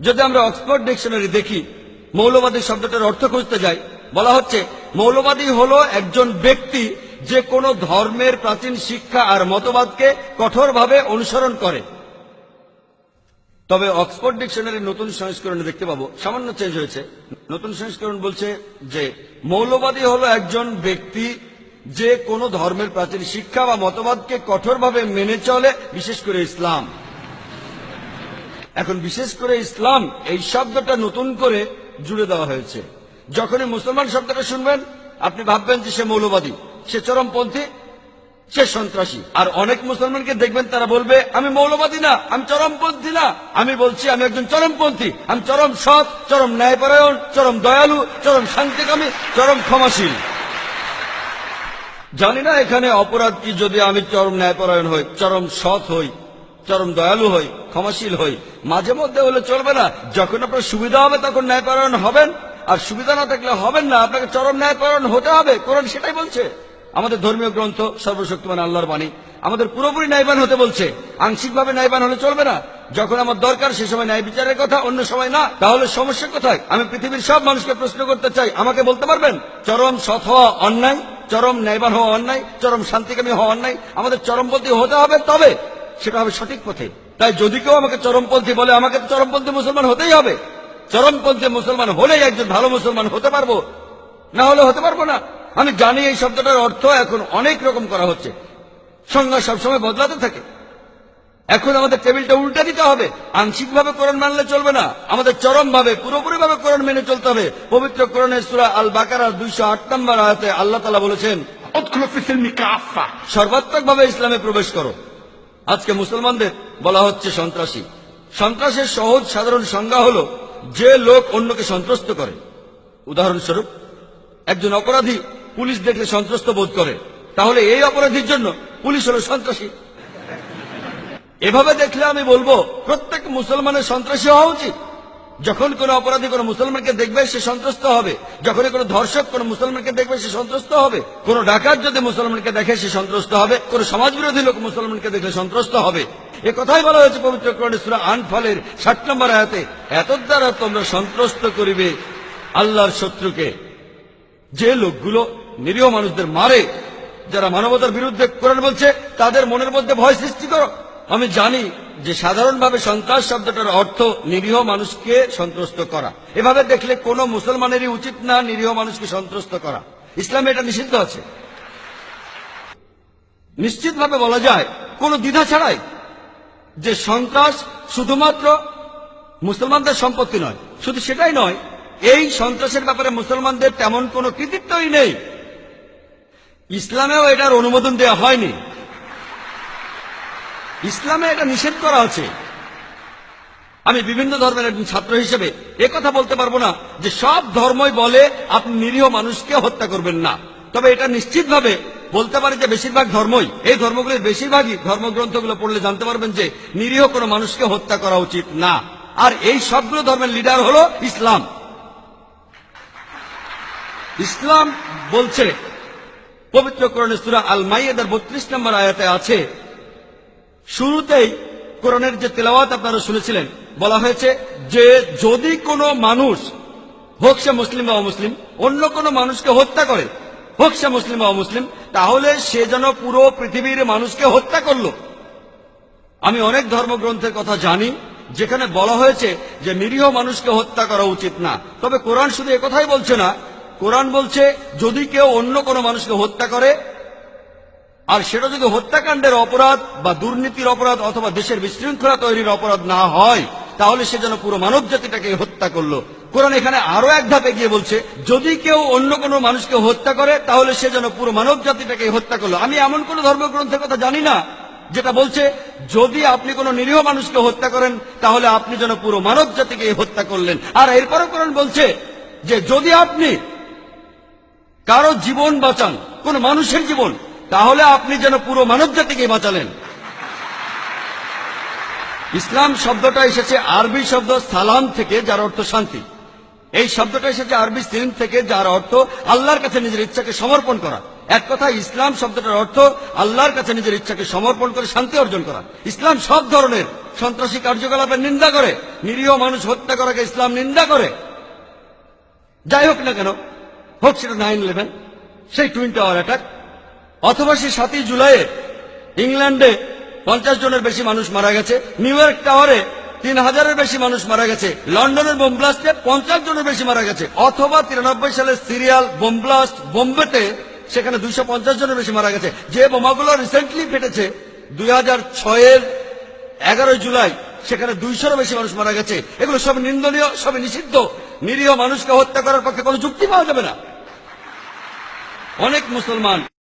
যদি আমরা Oxford dictionary দেখি, মৌলবাদী শব্দটার অর্থ খুঁজতে যাই, বলা হচ্ছে, মৌলবাদী হলো একজন ব্যক্তি যে কোনো ধর্মের প্রাচীন শিক্ষা আর মতবাদকে কঠোরভাবে অনুসরণ করে। তবে অক্সফোর্ড ডিকশনারির নতুন সংস্করণে দেখতে পাবো, সামান্য চেঞ্জ হয়েছে। নতুন সংস্করণ বলছে যে, মৌলবাদী হলো একজন ব্যক্তি যে কোনো ধর্মের প্রাচীন শিক্ষা বা মতবাদকে কঠোরভাবে মেনে চলে, বিশেষ করে ইসলাম। এখন বিশেষ করে ইসলাম এই শব্দটা নতুন করে জুড়ে দেওয়া হয়েছে। যখনই মুসলমান শব্দটা শুনবেন, আপনি ভাববেন যে সে মৌলবাদী, সে চরমপন্থী, সে সন্ত্রাসী। আর অনেক মুসলমানকে দেখবেন তারা বলবে, আমি মৌলবাদী না, আমি চরমপন্থী না। আমি বলছি, আমি একজন চরমপন্থী। আমি চরম সৎ, চরম ন্যায়পরায়ণ, চরম দয়ালু, চরম শান্তিকামী, চরম ক্ষমাশীল। জানি না এখানে অপরাধ কি যদি আমি চরম ন্যায়পরায়ণ হই, চরম সৎ হই। চরম দয়ালু হই, ক্ষমাশীল হই। মাঝে মধ্যে হলে চলবে না। যখন আপনার সুবিধা হবে, তখন ন্যায়পরায়ণ হবেন। আর সুবিধা না থাকলে হবেন না। আপনাকে চরম ন্যায়পরায়ণ হতে হবে। কোরআন সেটাই বলছে। আমাদের ধর্মীয় গ্রন্থ সর্বশক্তিমান আল্লাহর বাণী। আমাদের পুরোপুরি ন্যায়বান হতে বলছে। আংশিকভাবে ন্যায়বান হলে চলবে না। যখন আমার দরকার, সে সময় ন্যায় বিচারের কথা, অন্য সময় না। তাহলে সমস্যা কোথায়? আমি পৃথিবীর সব মানুষকে প্রশ্ন করতে চাই। আমাকে বলতে পারবেন? চরম সৎ হওয়া অন্যায়, চরম ন্যায়বান হওয়া অন্যায়, চরম শান্তিকামী হওয়া অন্যায়, আমাদের চরমপন্থী হতে হবে তবে। সেটা হবে সঠিক পথে। তাই যদি কেউ আমাকে চরমপন্থী বলে আমাকে তো চরমপন্থী মুসলমান হতেই হবে। চরমপন্থী মুসলমান হলেই একজন ভালো মুসলমান হতে পারব। না হলে হতে পারব না। আমি জানি এই শব্দটার অর্থ এখন অনেক রকম করা হচ্ছে। সংজ্ঞা সবসময় বদলাতে থাকে। এখন আমাদের টেবিলটা উল্টে দিতে হবে। আংশিকভাবে কোরআন মানলে চলবে না। আমাদের চরমভাবে পুরোপুরিভাবে কোরআন মেনে চলতে হবে। পবিত্র কোরণের সুরা আল বাকার দুইশো আট নম্বর আয়াতে আল্লাহ তালা বলেছেন সর্বাত্মকভাবে ইসলামে প্রবেশ করো। আজকে মুসলমানদের বলা হচ্ছে সন্ত্রাসী। সন্ত্রাসের সহজ সাধারণ সংজ্ঞা হল, যে লোক অন্যকে সন্ত্রস্ত করে। উদাহরণস্বরূপ, একজন অপরাধী পুলিশ দেখলে সন্ত্রস্ত বোধ করে। তাহলে এই অপরাধীর জন্য পুলিশ হলো সন্ত্রাসী। এভাবে দেখলে আমি বলব, প্রত্যেক মুসলমানের সন্ত্রাসী হওয়া উচিত। যখন কোন অপরাধী কোন মুসলমানকে দেখবে, সে সন্ত্রস্ত হবে। যখন কোন ধর্ষক কোন মুসলমানকে দেখবে, সে সন্ত্রস্ত হবে। কোন ডাকাত যদি মুসলমানকে দেখে, সে সন্ত্রস্ত হবে। কোন সমাজ বিরোধী লোক মুসলমানকে দেখলে সন্ত্রস্ত হবে। এ কথাই বলা হয়েছে পবিত্র কোরআনে সূরা আনফালের ষাট নম্বর আয়াতে। এত দ্বারা তোমরা সন্ত্রস্ত করিবে আল্লাহর শত্রুকে। যে লোকগুলো নিরীহ মানুষদের মারে, যারা মানবতার বিরুদ্ধে কোরআন বলছে, তাদের মনের মধ্যে ভয় সৃষ্টি করো। আমি জানি যে সাধারণভাবে সন্ত্রাস শব্দটার অর্থ নিরীহ মানুষকে সন্ত্রস্ত করা। এভাবে দেখলে কোনো মুসলমানেরই উচিত না নিরীহ মানুষকে সন্ত্রস্ত করা। ইসলামে এটা নিষিদ্ধ আছে। নিশ্চিতভাবে বলা যায়, কোনো দ্বিধা ছাড়াই যে সন্ত্রাস শুধুমাত্র মুসলমানদের সম্পত্তি নয়, শুধু সেটাই নয়, এই সন্ত্রাসের ব্যাপারে মুসলমানদের তেমন কোনো কৃতিত্বই নেই। ইসলামেও এটার অনুমোদন দেওয়া হয়নি। ইসলামে এটা নিষেধ করা আছে আমি বিভিন্ন ধর্মের একজন ছাত্র হিসেবে কথা বলতে পারব না যে সব ধর্মই বলে আপনি নিরীহ মানুষকে হত্যা করবেন না। তবে এটা নিশ্চিতভাবে বলতে পারি যে বেশিরভাগ ধর্মই, এই ধর্মগুলির বেশিরভাগই ধর্মগ্রন্থগুলো পড়লে জানতে পারবেন যে নিরীহ কোনো মানুষকে হত্যা করা উচিত না। আর এই সবগুলো ধর্মের লিডার হলো ইসলাম। ইসলাম বলছে পবিত্র সূরা আল মাইয়াদার বত্রিশ নম্বর আয়াতে আছে শুরুতেই কোরআনের যে তেলাওয়াত আপনারা শুনেছিলেন, বলা হয়েছে যে যদি কোনো মানুষ, হোক সে মুসলিম বা অমুসলিম, অন্য কোনো মানুষকে হত্যা করে, হোক সে মুসলিম বা অমুসলিম, তাহলে সে যেন পুরো পৃথিবীর মানুষকে হত্যা করল। আমি অনেক ধর্মগ্রন্থের কথা জানি, যেখানে বলা হয়েছে যে নিরীহ মানুষকে হত্যা করা উচিত না। তবে কোরআন শুধু কথাই বলছে না। কোরআন বলছে, যদি কেউ অন্য কোনো মানুষকে হত্যা করে আর সেটা যদি হত্যাকাণ্ডের অপরাধ বা দুর্নীতির অপরাধ অথবা দেশের বিশৃঙ্খলা তৈরির অপরাধ না হয়, তাহলে সে যেন পুরো মানব জাতিটাকে হত্যা করল। কোরআন এখানে আরও এক ধাপে গিয়ে বলছে, যদি কেউ অন্য কোনো মানুষকে হত্যা করে, তাহলে সে যেন পুরো মানব জাতিটাকে হত্যা করল। আমি এমন কোন ধর্মগ্রন্থের কথা জানি না, যেটা বলছে, যদি আপনি কোনো নিরীহ মানুষকে হত্যা করেন, তাহলে আপনি যেন পুরো মানব জাতিকে হত্যা করলেন। আর এরপরও কোরআন বলছে যে, যদি আপনি কারও জীবন বাঁচান, কোন মানুষের জীবন তাহলে আপনি যেন পুরো মানব জাতিকে বাঁচালেন। ইসলাম শব্দটা এসেছে আরবি শব্দ সালাম থেকে, যার অর্থ শান্তি। এই শব্দটা এসেছে আরবি সিলিম থেকে, যার অর্থ আল্লাহর কাছে নিজের ইচ্ছাকে সমর্পণ করা। এক কথা, ইসলাম শব্দটার অর্থ আল্লাহর কাছে নিজের ইচ্ছাকে সমর্পণ করে, শান্তি অর্জন করা। ইসলাম সব ধরনের সন্ত্রাসী কার্যকলাপের নিন্দা করে, নিরীহ মানুষ হত্যা করাকে ইসলাম নিন্দা করে। যাই হোক না কেন, হোক সেটা নাইন ইলেভেন, সেই টুইন টাওয়ার অ্যাটাক অথবা সেই সাতই জুলাইয়ে ইংল্যান্ডে পঞ্চাশ জনের বেশি মানুষ মারা গেছে, নিউ ইয়র্ক টাওয়ারে তিন হাজারের বেশি মানুষ মারা গেছে, লন্ডনের বোম ব্লাস্টে পঞ্চাশ জনের বেশি মারা গেছে, অথবা তিরানব্বই সালের সিরিয়াল বোমব্লাস্ট বোম্বেতে সেখানে দুইশো পঞ্চাশ জনের বেশি মারা গেছে। যে বোমাগুলো রিসেন্টলি ফেটেছে, দুই হাজার ছয়ের এগারোই জুলাই সেখানে দুইশোরও বেশি মানুষ মারা গেছে। এগুলো সব নিন্দনীয় সবই নিষিদ্ধ। নিরীহ মানুষকে হত্যা করার পক্ষে কোনো যুক্তি পাওয়া যাবে না। অনেক মুসলমান